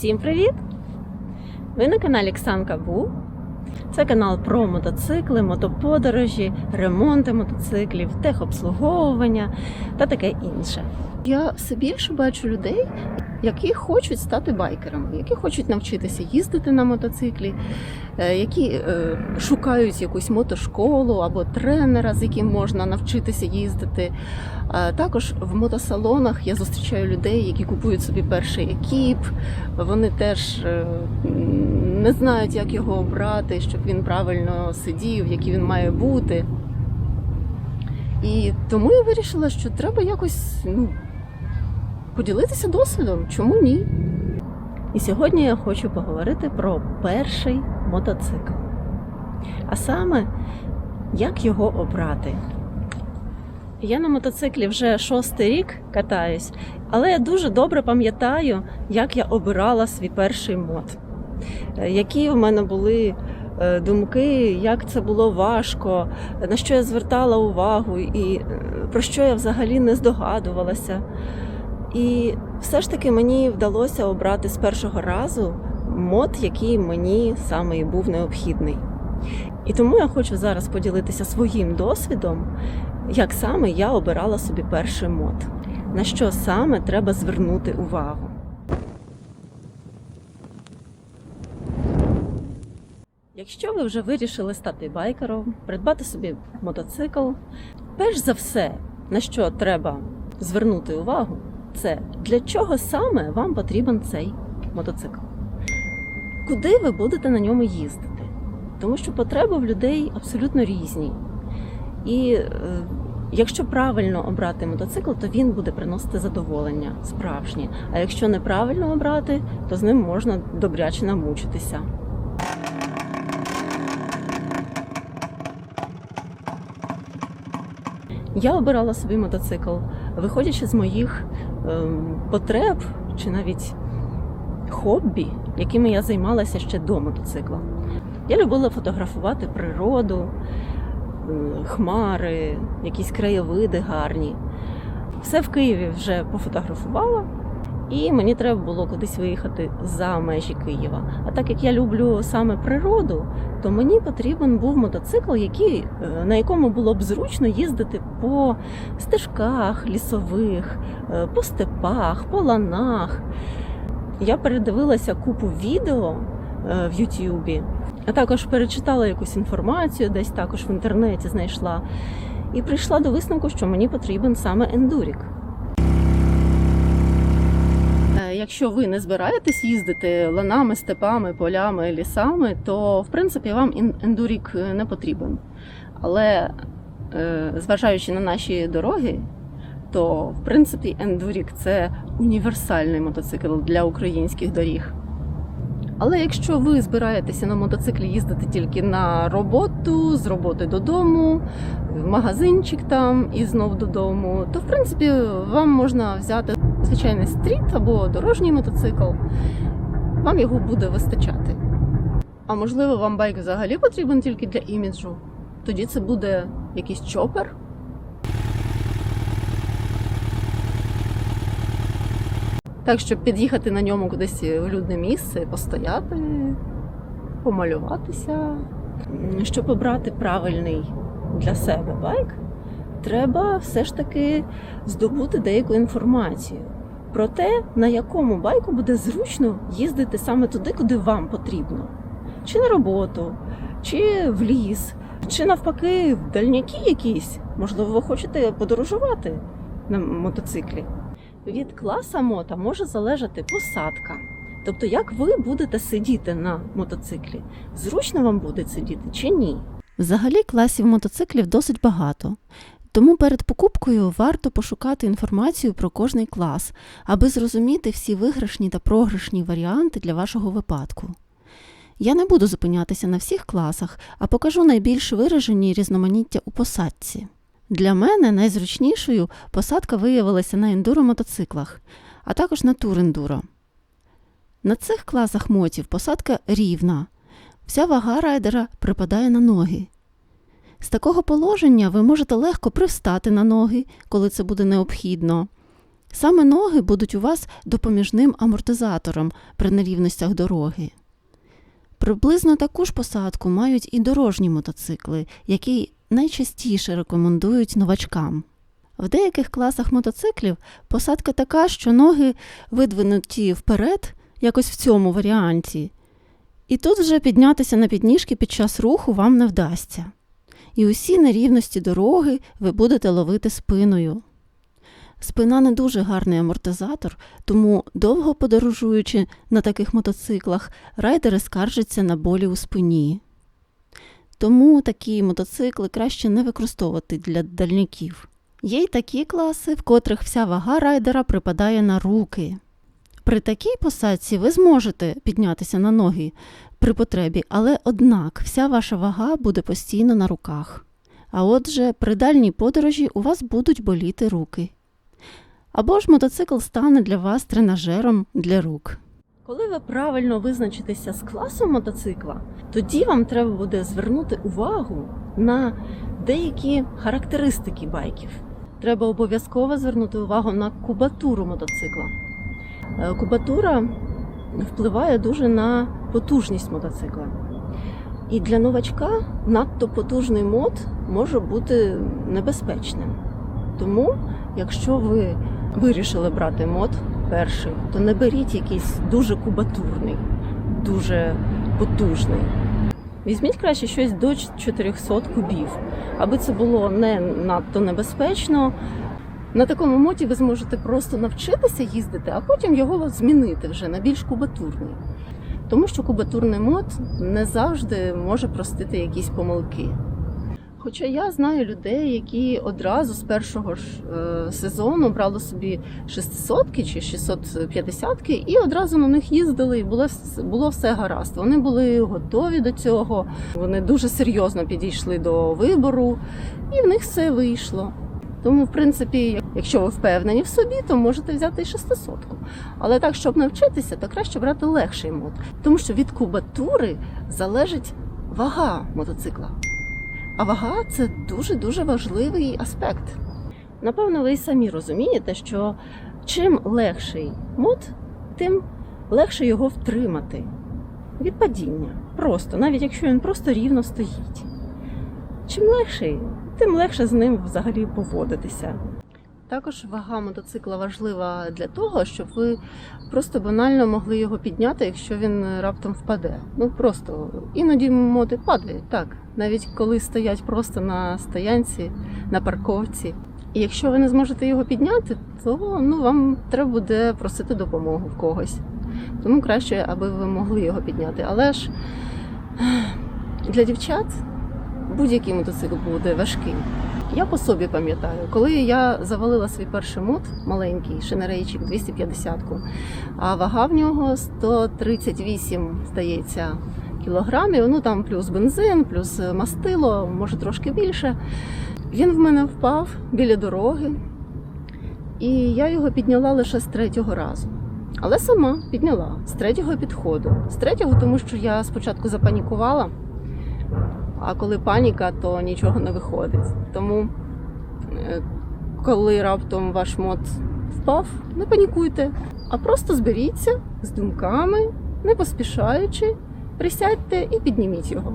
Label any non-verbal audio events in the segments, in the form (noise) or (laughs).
Всім привіт! Ви на каналі Ксанка Бу. Це канал про мотоцикли, мотоподорожі, ремонти мотоциклів, техобслуговування та таке інше. Я все більше бачу людей, які хочуть стати байкерами, які хочуть навчитися їздити на мотоциклі, е, які е, шукають якусь мотошколу або тренера, з яким можна навчитися їздити. А Також в мотосалонах я зустрічаю людей, які купують собі перший екіп. Вони теж е, не знають, як його обрати, щоб він правильно сидів, який він має бути. І тому я вирішила, що треба якось ну, поділитися досвідом. Чому ні? І сьогодні я хочу поговорити про перший мотоцикл. А саме, як його обрати. Я на мотоциклі вже шостий рік катаюсь, але я дуже добре пам'ятаю, як я обирала свій перший мод. Е, Які в мене були е, думки, як це було важко, на що я звертала увагу і е, про що я взагалі не здогадувалася. І все ж таки мені вдалося обрати з першого разу мод, який мені саме і був необхідний. І тому я хочу зараз поділитися своїм досвідом, як саме я обирала собі перший мод, на що саме треба звернути увагу. Якщо ви вже вирішили стати байкером, придбати собі мотоцикл, перш за все, на що треба звернути увагу, це для чого саме вам потрібен цей мотоцикл. Куди ви будете на ньому їздити? Тому що потреби в людей абсолютно різні. І е, якщо правильно обрати мотоцикл, то він буде приносити задоволення справжнє. А якщо неправильно обрати, то з ним можна добряче намучитися. Я обирала собі мотоцикл, виходячи з моїх потреб чи навіть хобі, якими я займалася ще до мотоцикла. Я любила фотографувати природу, хмари, якісь краєвиди гарні. Все в Києві вже пофотографувала, і мені треба було кудись виїхати за межі Києва. А так як я люблю саме природу, то мені потрібен був мотоцикл, який, е, на якому було б зручно їздити по стежках лісових, е, по степах, по ланах. Я передивилася купу відео е, в Ютубі, а також перечитала якусь інформацію, десь також в інтернеті знайшла. І прийшла до висновку, що мені потрібен саме ендурік. Е, Якщо ви не збираєтесь їздити ланами, степами, полями, лісами, то в принципі вам ендурік е, не потрібен. Але е, зважаючи на наші дороги, то в принципі ендурік це універсальний мотоцикл для українських доріг. Але якщо ви збираєтеся на мотоциклі їздити тільки на роботу, з роботи додому, в магазинчик там і знов додому, то в принципі вам можна взяти звичайний стріт або дорожній мотоцикл. Вам його буде вистачати. А можливо, вам байк взагалі потрібен тільки для іміджу? Тоді це буде якийсь чопер. Так, щоб під'їхати на ньому кудись в людне місце, постояти, помалюватися. Щоб обрати правильний для себе байк, треба все ж таки здобути деяку інформацію про те, на якому байку буде зручно їздити саме туди, куди вам потрібно. Чи на роботу, чи в ліс, чи навпаки, в дальняки якісь. Можливо, ви хочете подорожувати на мотоциклі. Від класа мота може залежати посадка. Тобто, як ви будете сидіти на мотоциклі, зручно вам буде сидіти чи ні? Взагалі класів мотоциклів досить багато. Тому перед покупкою варто пошукати інформацію про кожний клас, аби зрозуміти всі виграшні та програшні варіанти для вашого випадку. Я не буду зупинятися на всіх класах, а покажу найбільш виражені різноманіття у посадці. Для мене найзручнішою посадка виявилася на ендуро-мотоциклах, а також на тур-ендуро. На цих класах мотів посадка рівна, вся вага райдера припадає на ноги. З такого положення ви можете легко привстати на ноги, коли це буде необхідно, Саме ноги будуть у вас допоміжним амортизатором при нерівностях дороги. Приблизно таку ж посадку мають і дорожні мотоцикли, які найчастіше рекомендують новачкам. В деяких класах мотоциклів посадка така, що ноги видвинуті вперед, якось в цьому варіанті, і тут вже піднятися на підніжки під час руху вам не вдасться. І усі нерівності дороги ви будете ловити спиною. Спина не дуже гарний амортизатор, тому довго подорожуючи на таких мотоциклах, райдери скаржаться на болі у спині. Тому такі мотоцикли краще не використовувати для дальняків. Є й такі класи, в котрих вся вага райдера припадає на руки. При такій посадці ви зможете піднятися на ноги при потребі, але однак вся ваша вага буде постійно на руках. А отже, при дальній подорожі у вас будуть боліти руки. Або ж мотоцикл стане для вас тренажером для рук. Коли ви правильно визначитеся з класом мотоцикла, тоді вам треба буде звернути увагу на деякі характеристики байків. Треба обов'язково звернути увагу на кубатуру мотоцикла. Е, Кубатура впливає дуже на потужність мотоцикла. І для новачка надто потужний мод може бути небезпечним. Тому, якщо ви вирішили брати мод перший, то не беріть якийсь дуже кубатурний, дуже потужний. Візьміть краще щось до 400 кубів, аби це було не надто небезпечно. На такому моті ви зможете просто навчитися їздити, а потім його змінити вже на більш кубатурний. Тому що кубатурний мод не завжди може простити якісь помилки. Хоча я знаю людей, які одразу з першого ж е, сезону брали собі 600 чи 650 і одразу на них їздили, і було, було все гаразд. Вони були готові до цього, вони дуже серйозно підійшли до вибору, і в них все вийшло. Тому, в принципі, якщо ви впевнені в собі, то можете взяти і 600. Але так, щоб навчитися, то краще брати легший мод, тому що від кубатури залежить вага мотоцикла. А вага це дуже-дуже важливий аспект. Напевно, ви й самі розумієте, що чим легший мод, тим легше його втримати від падіння. Просто, навіть якщо він просто рівно стоїть. Чим легший, тим легше з ним взагалі поводитися. Також вага мотоцикла важлива для того, щоб ви просто банально могли його підняти, якщо він раптом впаде. Ну просто іноді моди падають, так, навіть коли стоять просто на стоянці, на парковці. І якщо ви не зможете його підняти, то ну, вам треба буде просити допомогу в когось. Тому краще, аби ви могли його підняти. Але ж для дівчат будь-який мотоцикл буде важкий. Я по собі пам'ятаю, коли я завалила свій перший мод, маленький шинерейчик 250-ку, а вага в нього 138, здається, кілограмів. Ну там плюс бензин, плюс мастило, може трошки більше. Він в мене впав біля дороги, і я його підняла лише з третього разу. Але сама підняла з третього підходу. З третього, тому що я спочатку запанікувала. А коли паніка, то нічого не виходить. Тому, е, коли раптом ваш мод впав, не панікуйте, а просто зберіться з думками, не поспішаючи, присядьте і підніміть його.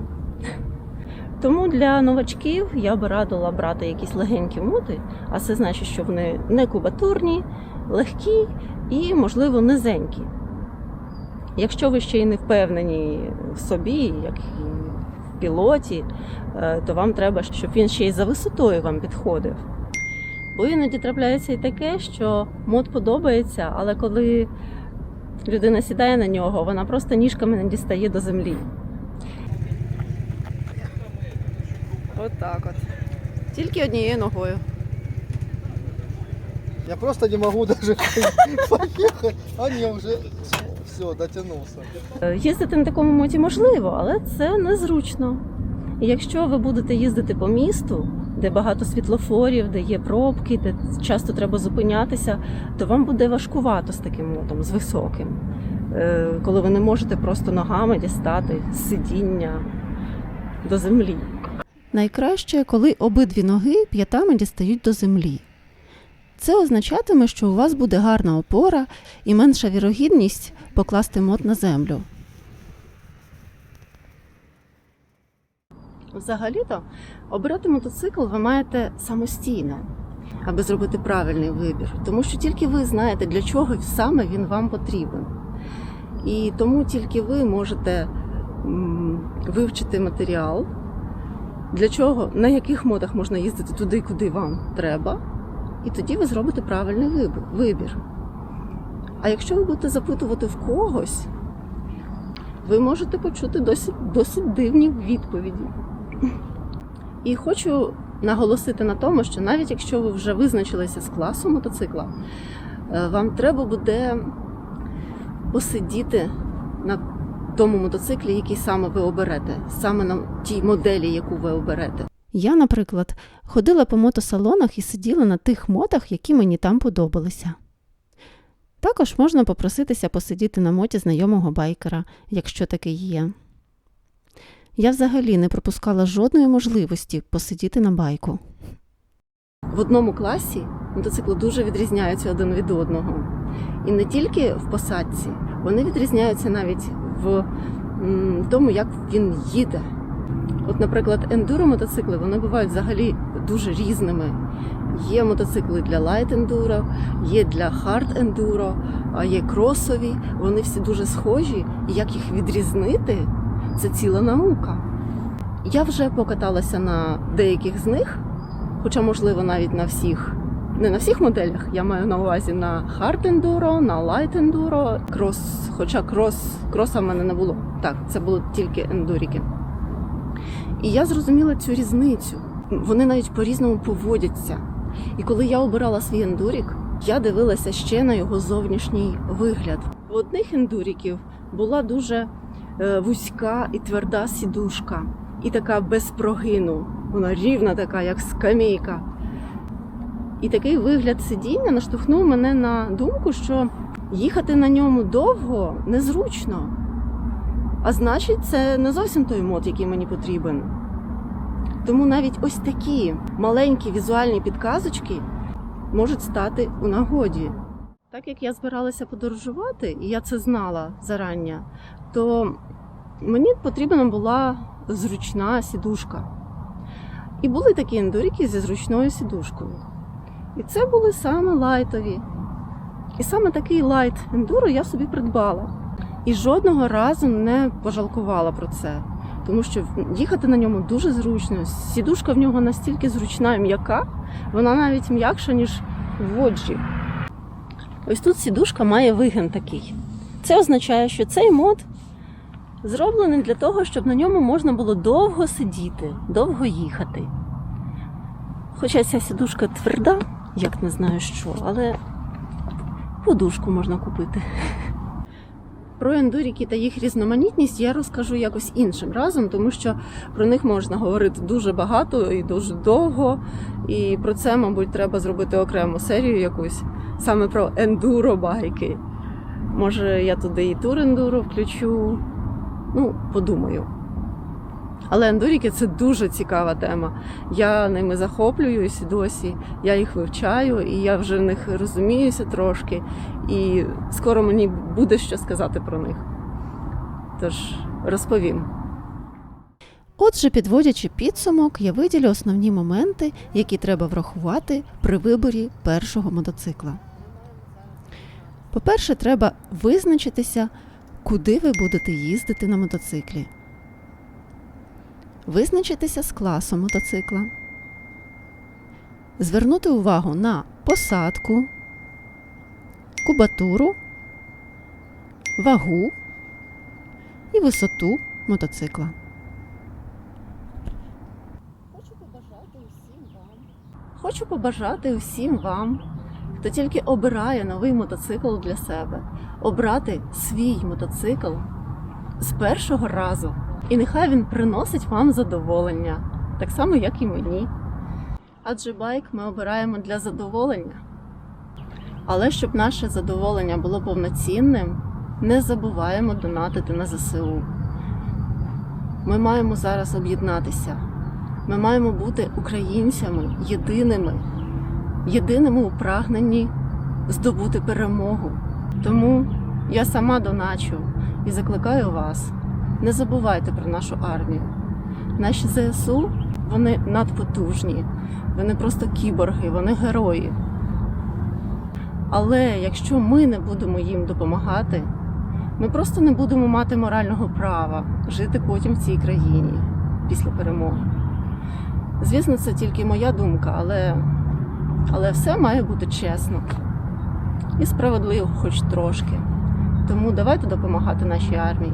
Тому для новачків я би радила брати якісь легенькі моди, а це значить, що вони не кубатурні, легкі і, можливо, низенькі. Якщо ви ще й не впевнені в собі, як пілоті, е, то вам треба, щоб він ще й за висотою вам підходив. Бо іноді трапляється і таке, що мод подобається, але коли людина сідає на нього, вона просто ніжками не дістає до землі. От так от. Тільки однією ногою. Я просто не могу даже (laughs) поехать, а не уже все, дотянулся. Е, Їздити на такому моті можливо, але це незручно. І якщо ви будете їздити по місту, де багато світлофорів, де є пробки, де часто треба зупинятися, то вам буде важкувато з таким мотом, з високим, Е, коли ви не можете просто ногами дістати з сидіння до землі. Найкраще, коли обидві ноги п'ятами дістають до землі. Це означатиме, що у вас буде гарна опора і менша вірогідність покласти мод на землю. Взагалі-то обирати мотоцикл ви маєте самостійно, аби зробити правильний вибір, тому що тільки ви знаєте, для чого саме він вам потрібен. І тому тільки ви можете вивчити матеріал, для чого, на яких модах можна їздити туди, куди вам треба, і тоді ви зробите правильний вибір. А якщо ви будете запитувати в когось, ви можете почути досить, досить дивні відповіді. І хочу наголосити на тому, що навіть якщо ви вже визначилися з класом мотоцикла, е, вам треба буде посидіти на тому мотоциклі, який саме ви оберете, саме на тій моделі, яку ви оберете. Я, наприклад, ходила по мотосалонах і сиділа на тих мотах, які мені там подобалися. Також можна попроситися посидіти на моті знайомого байкера, якщо такий є. Я взагалі не пропускала жодної можливості посидіти на байку. В одному класі мотоцикли дуже відрізняються один від одного. І не тільки в посадці, вони відрізняються навіть в тому, як він їде. От, наприклад, ендуро мотоцикли вони бувають взагалі дуже різними. Є мотоцикли для лайт ендуро, є для хард ендуро, є кросові. Вони всі дуже схожі, і як їх відрізнити, це ціла наука. Я вже покаталася на деяких з них, хоча, можливо, навіть на всіх, не на всіх моделях. Я маю на увазі на Hard Enduro, на Light Enduro, крос, хоча крос, кроса в мене не було. Так, це було тільки ендуріки. І я зрозуміла цю різницю. Вони навіть по-різному поводяться. І коли я обирала свій ендурік, я дивилася ще на його зовнішній вигляд. В одних ендуріків була дуже е, вузька і тверда сідушка, і така без прогину. Вона рівна така, як скамейка. І такий вигляд сидіння наштовхнув мене на думку, що їхати на ньому довго незручно. А значить, це не зовсім той мод, який мені потрібен. Тому навіть ось такі маленькі візуальні підказочки можуть стати у нагоді. Так як я збиралася подорожувати, і я це знала зарання, то мені потрібна була зручна сідушка. І були такі ендуріки зі зручною сідушкою. І це були саме лайтові. І саме такий лайт ендуро я собі придбала. І жодного разу не пожалкувала про це. Тому що їхати на ньому дуже зручно. Сідушка в нього настільки зручна і м'яка, вона навіть м'якша, ніж в воджі. Ось тут сідушка має вигин такий. Це означає, що цей мод зроблений для того, щоб на ньому можна було довго сидіти, довго їхати. Хоча ця сідушка тверда, як не знаю що, але подушку можна купити. Про ендуріки та їх різноманітність я розкажу якось іншим разом, тому що про них можна говорити дуже багато і дуже довго. І про це, мабуть, треба зробити окрему серію якусь саме про ендуробайки. Може, я туди і тур ендуро включу. Ну, подумаю. Але ендуріки це дуже цікава тема. Я ними захоплююсь досі, я їх вивчаю, і я вже в них розуміюся трошки. І скоро мені буде що сказати про них. Тож розповім. Отже, підводячи підсумок, я виділю основні моменти, які треба врахувати при виборі першого мотоцикла. По-перше, треба визначитися, куди ви будете їздити на мотоциклі. Визначитися з класом мотоцикла. Звернути увагу на посадку, кубатуру, вагу і висоту мотоцикла. Хочу побажати усім вам. Хочу побажати усім вам, хто тільки обирає новий мотоцикл для себе, обрати свій мотоцикл з першого разу. І нехай він приносить вам задоволення, так само, як і мені. Адже байк ми обираємо для задоволення. Але щоб наше задоволення було повноцінним, не забуваємо донатити на ЗСУ. Ми маємо зараз об'єднатися. Ми маємо бути українцями єдиними. єдиному у прагненні здобути перемогу. Тому я сама доначу і закликаю вас: не забувайте про нашу армію. Наші ЗСУ вони надпотужні, вони просто кіборги, вони герої. Але якщо ми не будемо їм допомагати, ми просто не будемо мати морального права жити потім в цій країні після перемоги. Звісно, це тільки моя думка, але, але все має бути чесно і справедливо, хоч трошки. Тому давайте допомагати нашій армії.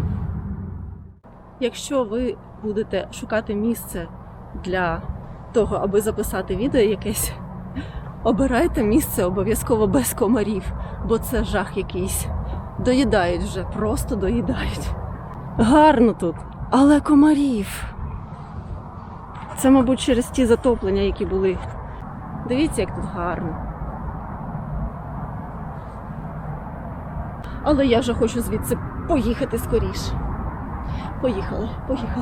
Якщо ви будете шукати місце для того, аби записати відео якесь, (laughs) обирайте місце обов'язково без комарів, бо це жах якийсь. Доїдають вже, просто доїдають. Гарно тут, але комарів. Це, мабуть, через ті затоплення, які були. Дивіться, як тут гарно. Але я вже хочу звідси поїхати скоріше. 不许喝，不许喝。